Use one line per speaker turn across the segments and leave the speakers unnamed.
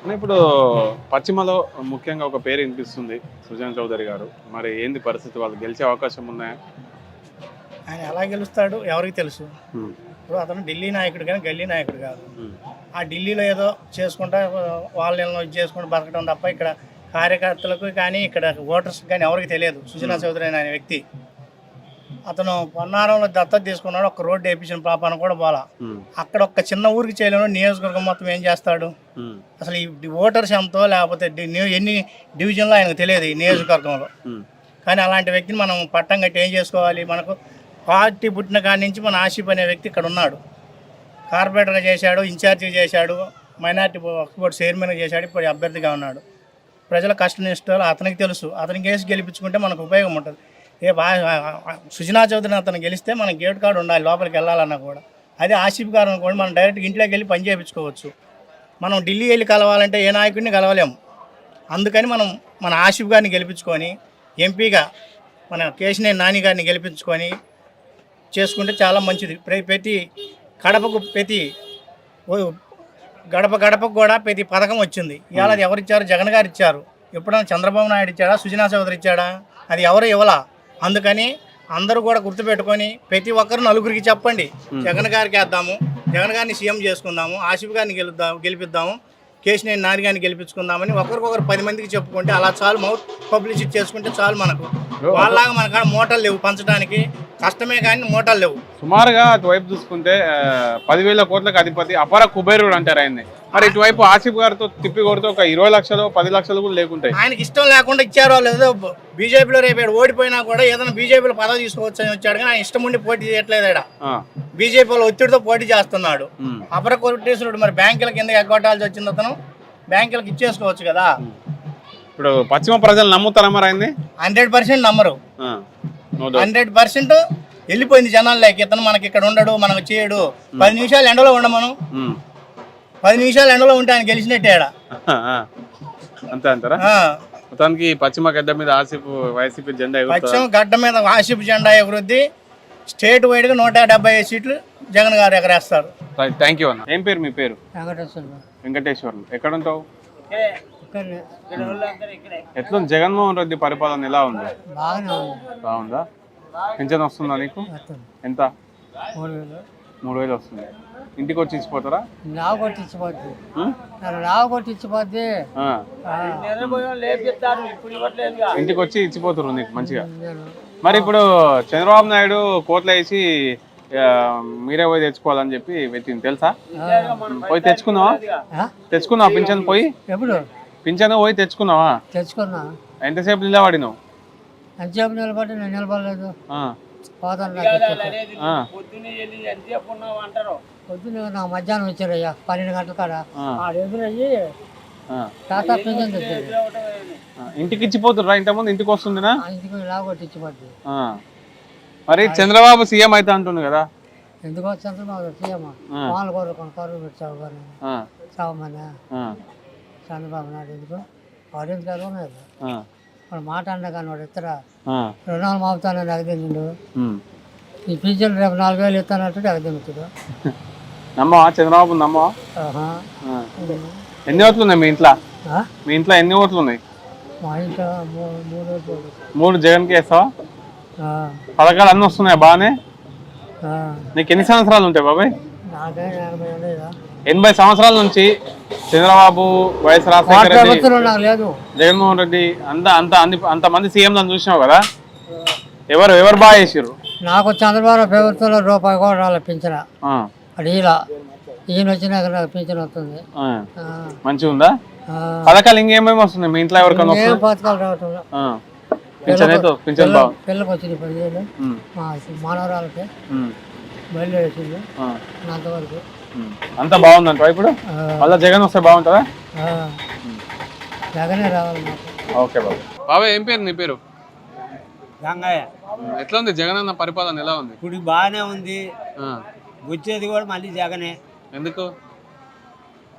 ఇప్పుడు పశ్చిమలో ముఖ్యంగా ఒక పేరు వినిపిస్తుంది సుజన్ చౌదరి గారు. మరి ఏంది పరిస్థితి? వాళ్ళు గెలిచే అవకాశం ఉన్నాయా
ఆయన ఎలా గెలుస్తాడు ఎవరికి తెలుసు. ఇప్పుడు అతను ఢిల్లీ నాయకుడు కానీ గల్లీ నాయకుడు కాదు. ఆ ఢిల్లీలో ఏదో చేసుకుంటా వాళ్ళని ఇది చేసుకుంటూ బతకడం తప్ప ఇక్కడ కార్యకర్తలకు కానీ ఇక్కడ ఓటర్స్ కానీ ఎవరికి తెలియదు. సుజనా చౌదరి అనే వ్యక్తి. అతను పొన్నారంలో దత్తత తీసుకున్నాడు ఒక రోడ్డు వేయించిన పాపాన కూడా పోలా. అక్కడ ఒక చిన్న ఊరికి చేయలేను నియోజకవర్గం మొత్తం ఏం చేస్తాడు? అసలు ఈ ఓటర్స్ ఎంతో లేకపోతే ఎన్ని డివిజన్లో ఆయనకు తెలియదు ఈ నియోజకవర్గంలో. కానీ అలాంటి వ్యక్తిని మనం పట్టం కట్టి ఏం చేసుకోవాలి? మనకు పార్టీ పుట్టిన కాడి నుంచి మన ఆసిఫ్ అనే వ్యక్తి ఇక్కడ ఉన్నాడు. కార్పొరేటర్గా చేశాడు ఇన్ఛార్జిగా చేశాడు మైనార్టీ బోర్డు చైర్మన్గా చేశాడు ఇప్పుడు అభ్యర్థిగా ఉన్నాడు. ప్రజల కష్ట నిష్టాలు అతనికి తెలుసు. అతనికి వేసి గెలిపించుకుంటే మనకు ఉపయోగం ఉంటుంది. ఏ సుజనా చౌదరిని అతను గెలిస్తే మన గేట్ కార్డు ఉండాలి లోపలికి వెళ్ళాలన్నా కూడా. అదే ఆసిఫ్ గారు కూడా మనం డైరెక్ట్గా ఇంట్లోకి వెళ్ళి పని చేయించుకోవచ్చు. మనం ఢిల్లీ వెళ్ళి కలవాలంటే ఏ నాయకుడిని కలవలేము అందుకని మనం మన ఆసిఫ్ గారిని గెలిపించుకొని ఎంపీగా మన కేశినేని నాని గారిని గెలిపించుకొని చేసుకుంటే చాలా మంచిది. ప్రతి కడపకు ప్రతి గడప గడపకు కూడా ప్రతి పథకం వచ్చింది. ఇవాళ అది ఎవరు ఇచ్చారు జగన్ గారు ఇచ్చారు. ఎప్పుడైనా చంద్రబాబు నాయుడు ఇచ్చాడా? సుజనా చౌదరి ఇచ్చాడా? అది ఎవరు ఇవ్వలా? అందుకని అందరూ కూడా గుర్తుపెట్టుకొని ప్రతి ఒక్కరు నలుగురికి చెప్పండి. జగన్ గారికి వేద్దాము జగన్ గారిని సీఎం చేసుకుందాము ఆసిఫ్ గారిని గెలుద్దాం గెలిపిద్దాము కేశినేని నాని గారిని గెలిపించుకుందామని ఒకరికొకరు పది మందికి చెప్పుకుంటే అలా చాలు. మౌత్ పబ్లిసిటీ చేసుకుంటే చాలు మనకు. వాళ్ళలాగా మన కాడ మోటార్లు లేవు పంచడానికి. కష్టమే కానీ మోటార్లు లేవు.
సుమారుగా అటువైపు చూసుకుంటే పదివేల కోట్లకు అధిపతి అపర కుబేరుడు అంటారు ఆయన్ని. మరి ఇటువైపు ఆసిఫ్ గారితో తిప్పి కొడితే ఒక ఇరవై లక్షలు పది లక్షలు కూడా లేకుంటాయి.
ఆయనకి ఇష్టం లేకుండా ఇచ్చారో లేదో బీజేపీలో రేపు ఓడిపోయినా కూడా ఏదైనా బీజేపీలో పదవి తీసుకోవచ్చు అని వచ్చాడు కానీ ఆయన ఇష్టం ఉండి పోటీ చేయట్లేదు ఇక్కడ
ఆ,
బీజేపీలో ఒత్తిడితో పోటీ చేస్తున్నాడు. అపర కోటేశ్వరుడు మరి బ్యాంకుల కింద ఎగ్గొట్టాల్సి వచ్చింది అతను. బ్యాంకులకు ఇచ్చేసుకోవచ్చు కదా.
ఇప్పుడు పశ్చిమ ప్రజలు నమ్ముతారా మరి
హండ్రెడ్ పర్సెంట్ నమ్మరు. హండ్రెడ్ పర్సెంట్ వెళ్ళిపోయింది జనాల్లోకి. ఇతను మనకి ఇక్కడ ఉండడు మనకు చేయడు. పది నిమిషాలు ఎండలో ఉండమను. పది నిమిషాలు ఎండలో ఉంటే ఆయన గెలిచినట్టే ఆడ.
అంతే అంటారా? మొత్తానికి పశ్చిమ గడ్డ మీద ఆసిఫ్ వైసీపీ జెండా?
పశ్చిమ గడ్డ మీద ఆసిఫ్ జెండా అభివృద్ధి స్టేట్ వైడ్గా నూట డెబ్బై ఐదు సీట్లు జగన్ గారు ఎగరేస్తారు
థ్యాంక్ యూ అన్న. ఏం పేరు మీ పేరు?
వెంకటేశ్వర
వెంకటేశ్వర్లు. ఎక్కడ ఉంటావు ఎట్లుంది? జగన్మోహన్ రెడ్డి పరిపాలన ఎలా ఉంది? బాగుందా? పింఛన్ వస్తుందా నీకు? ఎంత?
మూడు వేలు
వస్తుంది. ఇంటికి వచ్చి ఇచ్చిపోతారా?
లావు కొట్టించిపోద్ది లావు కొట్టించిపోద్ది
ఆ. ఇంటికి వచ్చి ఇచ్చిపోతారు నీకు మంచిగా. మరి ఇప్పుడు చంద్రబాబు నాయుడు కోట్లు వేసి ఆ, మీరే పోయి తెచ్చుకోవాలని చెప్పి పెట్టింది తెలుసా? పోయి తెచ్చుకున్నావా? తెచ్చుకున్నావా పింఛన్ పోయి?
ఎప్పుడు?
పింఛన్ పోయి తెచ్చుకున్నావా?
తెచ్చుకున్నా.
ఎంతసేపు నిలబడి నువ్వు
ఎంతసేపు నిలబడి నేను నిలబడలేదు.
ఆ,
పొద్దున్న నా మధ్యాహ్నం వచ్చారయ్యా పన్నెండు గంటల కాడ. ఎదురయ్యి
ఆ.
టాటా
ఆ, ఇంటికి ఇచ్చిపోతుర్రా ఇంతకుముందు ఇంటికి వస్తుందినా
ఆ ఇంటికి లావు కొట్టించిపోద్ది
ఆ. మరి చంద్రబాబు సీఎం అయితే అంటుండు కదా?
ఎందుకో చంద్రబాబు సీఎం?
ఆ.
వాళ్ళు కోరుకొని కరువు పెట్టావు కానీ.
ఆ,
చావమని
ఆ,
చంద్రబాబు నాయుడు ఎందుకు? వాడు ఎందుకు వాడు మాట అన్నా కానీ వాడు ఇతర
ఆ,
రుణాలు మాపుతానని ఎగదిండు
ఉమ్.
ఈ పింఛన్ రేపు నాలుగు వేలు ఇస్తానంటే ఎగదింగుతాడు
నమ్మవా? చంద్రబాబు నమ్మవా. ఎన్ని ఓట్లు ఉన్నాయి మీ ఇంట్లో? మీ ఇంట్లో ఎన్ని ఓట్లు ఉన్నాయి
మా ఇంట్లో మూడు రోజులు
మూడు జగన్కి వేస్తావా
ఆ,
పథకాలు అన్నీ వస్తున్నాయి బాగానే. నీకు ఎన్ని సంవత్సరాలు ఉంటాయి బాబాయ్?
నాకే ఎనభై ఉండేదా
ఎనభై సంవత్సరాల నుంచి చంద్రబాబు వైఎస్ రాజశేఖర రెడ్డి జగన్మోహన్ రెడ్డి అంత అంత అన్ని అంతమంది సీఎంలను చూసినావు కదా? ఎవరు ఎవరు బాగా చేసిర్రు?
నాకు చంద్రబాబు ప్రభుత్వంలో రూపాయి కూడా రాలే పింఛన. ఇలా. ఈయన వచ్చినాక నాకు పింఛన్ వస్తుంది.
మంచిగా ఉందా. పథకాలు ఇంకేమేమి వస్తున్నాయి? మీ ఇంట్లో ఎవరికైనా
పథకాలు రావటం.
పింఛన్ అయితే పింఛన్ బాగు.
పిల్లలకు వచ్చింది పదివేలు. మా మానవరాలకి బయలుదేరేసింది.
ఆ,
అంతవరకు.
అంతా బాగుందంట ఇప్పుడు? మళ్ళీ జగన్ వస్తే బాగుంటుందా.
జగనే రావాలి
ఓకే బాబు. బాబాయ్ ఏం పేరు నీ పేరు?
గంగయ్య.
ఎట్లా ఉంది జగన్ అన్న పరిపాలన ఎలా ఉంది?
ఇప్పుడు బాగానే ఉంది. వచ్చేది కూడా మళ్ళీ జగనే.
ఎందుకు?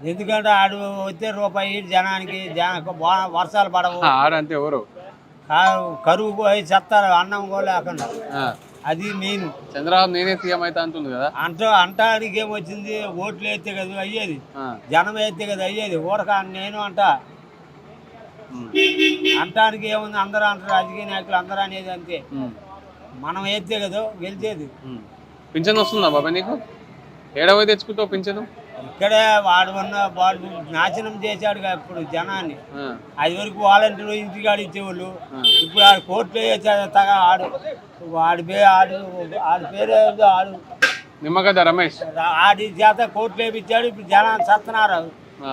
ఎందుకంటే ఆడు వచ్చే రూపాయి జనానికి వర్షాలు పడవు.
ఆడంటే ఎవరు?
కరువు పోయి చెత్తారు అన్నం కూడా లేకుండా.
ఆ,
అది మెయిన్
చంద్రబాబు నేనే సీఎం అయితే అంటుంది కదా?
అంట అంటానికి ఏమొచ్చింది? ఓట్లు వేస్తే కదా అయ్యేది. జనం వేస్తే కదా అయ్యేది. ఊరక నేను అంట. అంటానికి ఏముంది? అందరూ అంటారు రాజకీయ నాయకులు అందరూ అనేది అంతే. మనం వేస్తే కదా గెలిచేది.
పింఛన్ వస్తుందా బాబాయ్ నీకు? ఏడవ తెచ్చుకుంటావు పింఛను?
ఇక్కడే వాడు ఉన్న వాడు నాశనం చేశాడు ఇప్పుడు జనాన్ని. అది వరకు వాలంటీర్లు ఇంటికాడ ఇచ్చేవాళ్ళు.
ఆ.
ఇప్పుడు ఆడు కోర్టులో వేసాడు తగ ఆడు. వాడి పే ఆడు ఆడి పేరు ఏదో ఆడు.
నిమ్మగడ్డ రమేష్.
ఆడి చేత కోర్టులో వేపించాడు ఇప్పుడు జనాన్ని సత్తున్నారు.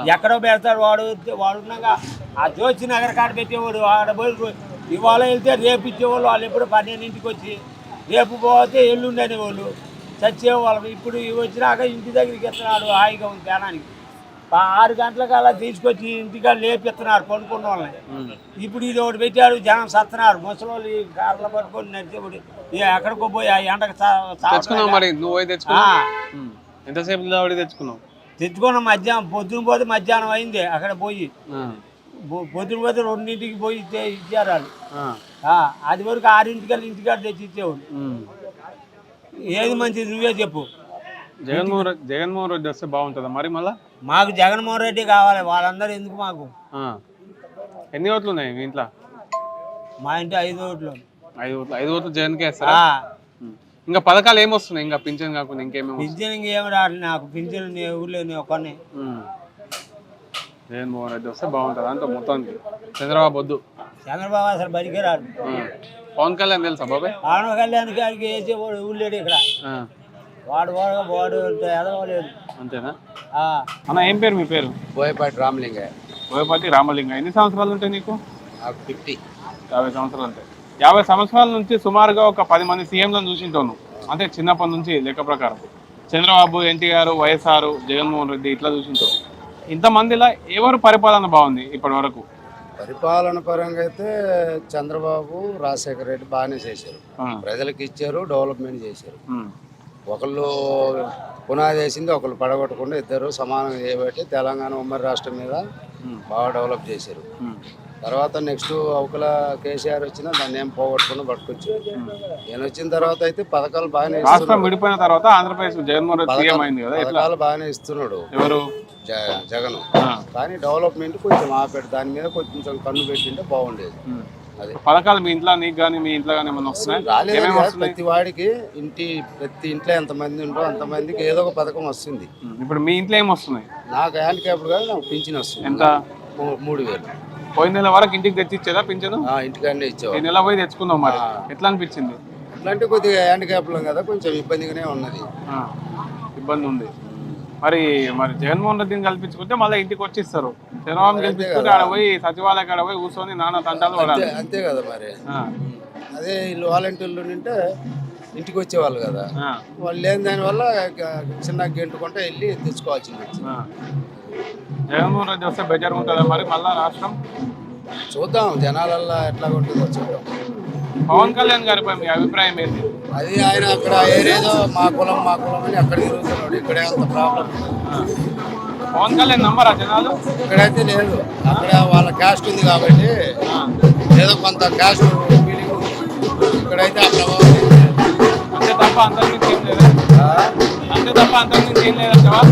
ఎక్కడో పెడతాడు వాడు వాడు ఉన్నాగా ఆ జోచి నగర కాడ పెట్టేవాడు ఆడ పోయి రో- ఇవాళ వెళ్తే రేపు ఇచ్చేవాళ్ళు వాళ్ళు ఎప్పుడు పన్నెండింటికి వచ్చి రేపు పోతే ఎల్లుండి అనేవాళ్ళు చచ్చేవాళ్ళు. ఇప్పుడు ఇవి వచ్చినాక ఇంటి దగ్గరికి ఎత్తున్నాడు హాయిగా ఉంది జనానికి. ఆరు గంటలకు అలా తీసుకొచ్చి ఇంటికాడ లేపిస్తున్నారు పడుకున్న వాళ్ళని. ఇప్పుడు ఇది ఒకటి పెట్టాడు జనం సత్తున్నారు. ముసలోళ్ళు ఈ కార్లు పట్టుకొని ఇక ఎక్కడికో పోయి ఆ ఎండకు
తెచ్చుకున్నావు మరి? నువ్వు తెచ్చుకున్నావు. ఎంతసేపు తెచ్చుకున్నావు?
తెచ్చుకున్న మధ్యాహ్నం పొద్దున పోతే మధ్యాహ్నం అయింది అక్కడ పోయి. పొద్దున పోతే రెండింటికి పోయి ఇచ్చే- ఇచ్చారు వాళ్ళు. అది వరకు ఆరింటికల్లా ఇంటికాడ తెచ్చి ఇచ్చేవాడు. ఏది మంచిది నువ్వే చెప్పు.
జగన్మోహన్ రెడ్డి జగన్మోహన్ రెడ్డి వస్తే బాగుంటుందా? మరి మళ్ళా?
మాకు జగన్మోహన్ రెడ్డి కావాలి వాళ్ళందరూ ఎందుకు మాకు?
ఆ. ఎన్ని ఓట్లు ఉన్నాయి మీ ఇంట్లో?
మా ఇంటి ఐదు ఓట్లు.
ఐదు ఓట్లు ఐదు ఓట్లు జగన్కే వేస్తారా?
ఆ,
ఉమ్. ఇంకా పథకాలు ఏమొస్తున్నాయి ఇంకా పింఛన్ కాకుండా ఇంకేమేమి?
పింఛన్ ఇంకేం రావట్లేదు నాకు పింఛన్ నీ నీ ఒక్కనే.
జగన్మోహన్ రెడ్డి వస్తే బాగుంటుంది అంత మొత్తానికి? చంద్రబాబు వద్దు.
చంద్రబాబు అసలు బడికే రాడు.
ఆ. పవన్ కళ్యాణ్ తెలుసా బాబాయ్?
పవన్ కళ్యాణ్ గారికి వేసేవాడు ఊళ్ళేడు ఇక్కడ.
ఆ.
వాడు వాడు
అంతేనా?
ఆ,
అన్న ఏం పేరు మీ పేరు?
బోయపాటి రామలింగ
బోయపాటి రామలింగ ఎన్ని సంవత్సరాలు ఉంటాయి నీకు?
నాకు ఫిఫ్టీ.
యాభై సంవత్సరాలు ఉంటాయి. యాభై సంవత్సరాల నుంచి సుమారుగా ఒక పది మంది సీఎంలను చూసింటాను అంటే చిన్నప్పటి నుంచి లెక్క ప్రకారం. చంద్రబాబు ఎన్టీఆర్ వైఎస్ఆర్ జగన్మోహన్ రెడ్డి ఇట్లా చూసింటావు. ఇంతమందిలా ఎవరు పరిపాలన బాగుంది ఇప్పటి వరకు?
పరిపాలన పరంగా అయితే చంద్రబాబు రాజశేఖర రెడ్డి బాగానే చేశారు. ప్రజలకు ఇచ్చారు డెవలప్మెంట్ చేశారు. ఒకళ్ళు పునాది వేసింది ఒకళ్ళు పడగొట్టకుండా ఇద్దరు సమానంగా చేయబట్టి తెలంగాణ ఉమ్మడి రాష్ట్రం మీద బాగా డెవలప్ చేశారు. తర్వాత నెక్స్ట్ అవకల కేసీఆర్ వచ్చినా దాన్ని ఏం పోగొట్టకుండా పట్టుకొచ్చి నేను వచ్చిన తర్వాత అయితే పథకాలు బాగానే
విడిపోయిన తర్వాత ఆంధ్రప్రదేశ్ జగన్మోహన్
పథకాలు బాగానే ఇస్తున్నాడు.
ఎవరు?
జగన్. కానీ డెవలప్మెంట్ కొంచెం ఆపెట్టి దాని మీద కొంచెం కన్ను పెట్టింటే బాగుండేది.
పథకాలు మీ ఇంట్లో నీకు కానీ మీ ఇంట్లో కానీ ఏమైనా వస్తున్నాయి?
ప్రతి వాడికి ఇంటి ప్రతి ఇంట్లో ఎంతమంది ఉంటో అంతమందికి ఏదో ఒక పథకం వస్తుంది.
ఇప్పుడు మీ ఇంట్లో ఏం వస్తున్నాయి?
నాకు హ్యాండిక్యాప్ కాదు నాకు పింఛన్ వస్తుంది.
ఎంత?
మూడు వేలు.
పోయిన నెల వరకు ఇంటికి తెచ్చి ఇచ్చేదా పింఛను?
ఆ, ఇంటికాడనే
ఈ నెల పోయి తెచ్చుకుందాం మరి. ఎట్లా అనిపించింది?
అట్లాంటి కొద్దిగా హ్యాండిక్యాప్లో కదా కొంచెం ఇబ్బందిగానే ఉన్నది.
ఇబ్బంది ఉంది. మరి మరి జగన్మోహన్ రెడ్డిని కల్పించుకుంటే మళ్ళీ ఇంటికి వచ్చి ఇస్తారు చంద్రబాబు గెలిపించుకుంటే ఆడ పోయి సచివాలయ కాడ పోయి కూర్చొని నాన్న తంటాలు పడాలి.
అంతే కదా మరి. అదే వీళ్ళు వాలంటీర్లు ఉంటే ఇంటికి వచ్చేవాళ్ళు కదా. వాళ్ళు లేని దానివల్ల చిన్న గెంటుకుంటే వెళ్ళి తెచ్చుకోవాల్సింది.
జగన్మోహన్ రెడ్డి వస్తే బెటర్ ఉంటుందా మరి మళ్ళా రాష్ట్రం?
చూద్దాం జనాలల్లో ఎట్లా ఉంటుందో చూద్దాం.
పవన్ కళ్యాణ్ గారిపై మీ అభిప్రాయం ఏంటి?
అది ఆయన అక్కడ ఏరేదో మా కులం మా కులం అని అక్కడ తిరుగుతున్నాడు ఇక్కడే అంత ప్రాబ్లం.
పవన్ కళ్యాణ్ నమ్మరా జనాలు
ఇక్కడైతే లేదు అక్కడ వాళ్ళ క్యాస్ట్ ఉంది కాబట్టి ఏదో కొంత క్యాస్ట్ ఫీలింగ్ ఇక్కడైతే ఆ ప్రభావం.
అంతే తప్ప ఏం లేదా
ఆ?
అంతే తప్ప అంతకుమించి ఏం లేదంటావా